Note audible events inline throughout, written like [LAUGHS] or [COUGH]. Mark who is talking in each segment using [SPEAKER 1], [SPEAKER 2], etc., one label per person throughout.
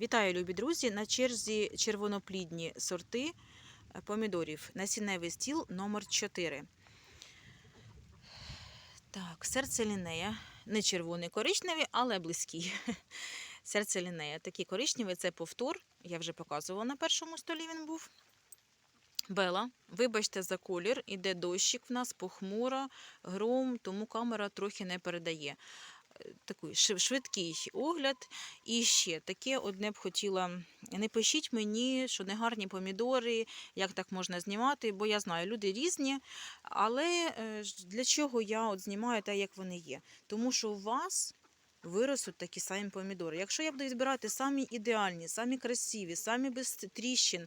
[SPEAKER 1] Вітаю, любі друзі! На черзі червоноплідні сорти е, помідорів. Насінневий стіл номер 4 Так, серце лінея. Не червоний коричневий, але близький. [LAUGHS] Серце лінея. Такий коричневий це повтор. Я вже показувала на першому столі він був. Бела, вибачте за колір, іде дощик в нас, похмуро, гром, тому камера трохи не передає. Такий швидкий огляд. І ще таке одне б хотіла. Не пишіть мені, що не гарні помідори, як так можна знімати, бо я знаю, люди різні. Але е, для чого я от знімаю те, як вони є? Тому що у вас виростуть такі самі помідори. Якщо я буду відбирати самі ідеальні, самі красиві, самі без тріщин,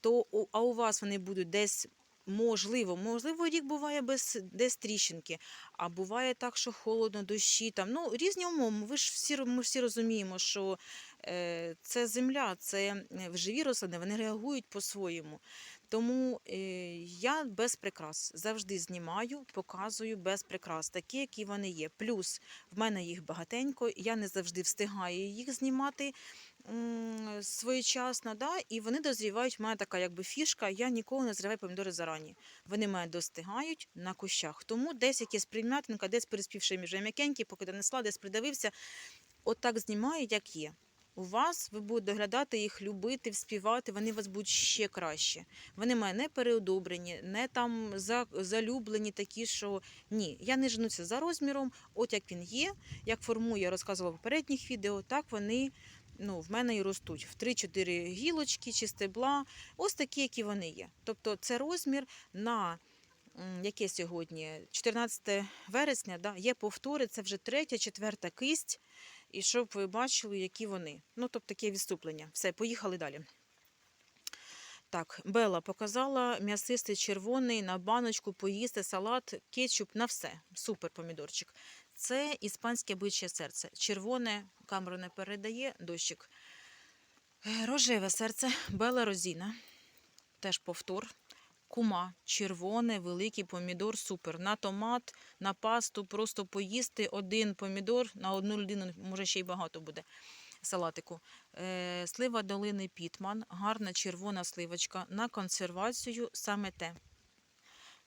[SPEAKER 1] то а у вас вони будуть десь. Можливо, можливо, рік буває без десь тріщинки, а буває так, що холодно, дощі там. Ну, різні умови. Ви ж всі ми всі розуміємо, що е, це земля, це живі рослини, вони реагують по-своєму. Тому е, я без прикрас завжди знімаю, показую без прикрас, такі, які вони є. Плюс в мене їх багатенько, я не завжди встигаю їх знімати своєчасно, да, і вони дозрівають. У мене така якби фішка. Я ніколи не зриваю помідори зарані. Вони мене достигають на кущах. Тому десь якась прим'ятинка, десь переспівши вже м'якенький, поки донесла, десь придавився. От так знімаю, як є. У вас ви будете доглядати їх, любити, вспівати, вони у вас будуть ще краще. Вони мене не переодобрені, не там за- залюблені такі, що ні. Я не женуся за розміром, от як він є, як формує, я розказувала в попередніх відео, так вони ну, в мене і ростуть в 3-4 гілочки чи стебла, ось такі, які вони є. Тобто це розмір на яке сьогодні? 14 вересня, да? є повтори, це вже третя, четверта кисть. І щоб ви бачили, які вони. Ну, тобто таке відступлення. Все, поїхали далі. Так, Бела показала м'ясистий червоний на баночку, поїсти, салат, кетчуп на все. Супер помідорчик. Це іспанське биче серце. Червоне, камеру не передає, дощик. Е, Рожеве серце, Бела Розіна. Теж повтор. Кума, червоне, великий помідор, супер. На томат, на пасту, просто поїсти один помідор на одну людину, може ще й багато буде салатику. Е, слива долини Пітман, гарна червона сливочка. На консервацію саме те.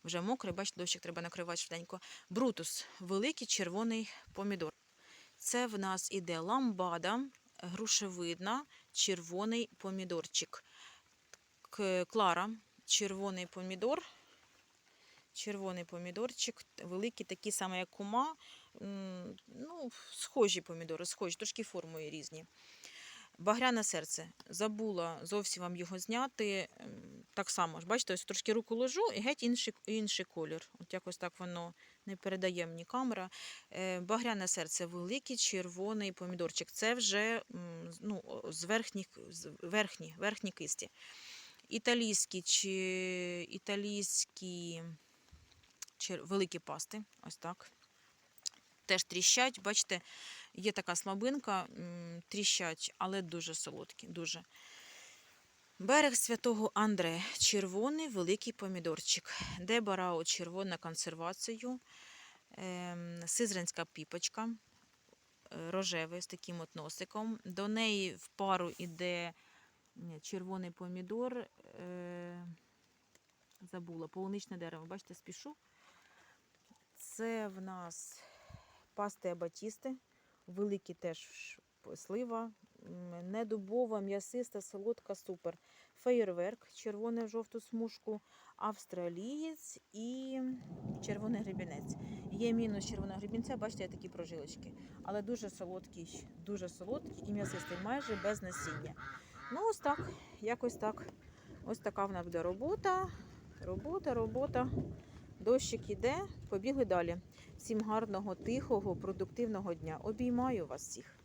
[SPEAKER 1] Вже мокрий, бачите, дощик треба накривати швиденько. Брутус, великий червоний помідор. Це в нас іде ламбада, грушевидна, червоний помідорчик. Клара, червоний помідор. Червоний помідорчик, великий, такий самий, як кума. Ну, схожі помідори, схожі, трошки формою різні. Багряне серце. Забула зовсім вам його зняти. Ем, Так само, ж, бачите, ось трошки руку ложу і геть інший, інший колір. От якось так воно не передає мені камера. Е, Багряне серце великий червоний помідорчик. Це вже ну, з верхніх, з верхні, верхні кисті. Італійські чи італійські чер- великі пасти. Ось так. Теж тріщать. Бачите, є така слабинка, тріщать, але дуже солодкі. Дуже. Берег святого Андре. Червоний великий помідорчик. Дебарао червона консервацію. Ем, Сизранська піпочка. е, Рожевий з таким от носиком. До неї в пару ні, червоний помідор. Е, забула, полуничне дерево. Бачите, спішу. Це в нас пасти абатісти, великі теж слива, недубова, м'ясиста, солодка, супер. Феєрверк, червоне в жовту смужку, австралієць і червоний гребінець. Є мінус червоного гребінця, бачите, такі прожилочки. Але дуже солодкий, дуже солодкий і м'ясистий, майже без насіння. Ну, ось так, якось так. Ось така в нас буде робота. Робота, робота. Дощик іде, побігли далі. Всім гарного, тихого, продуктивного дня. Обіймаю вас всіх.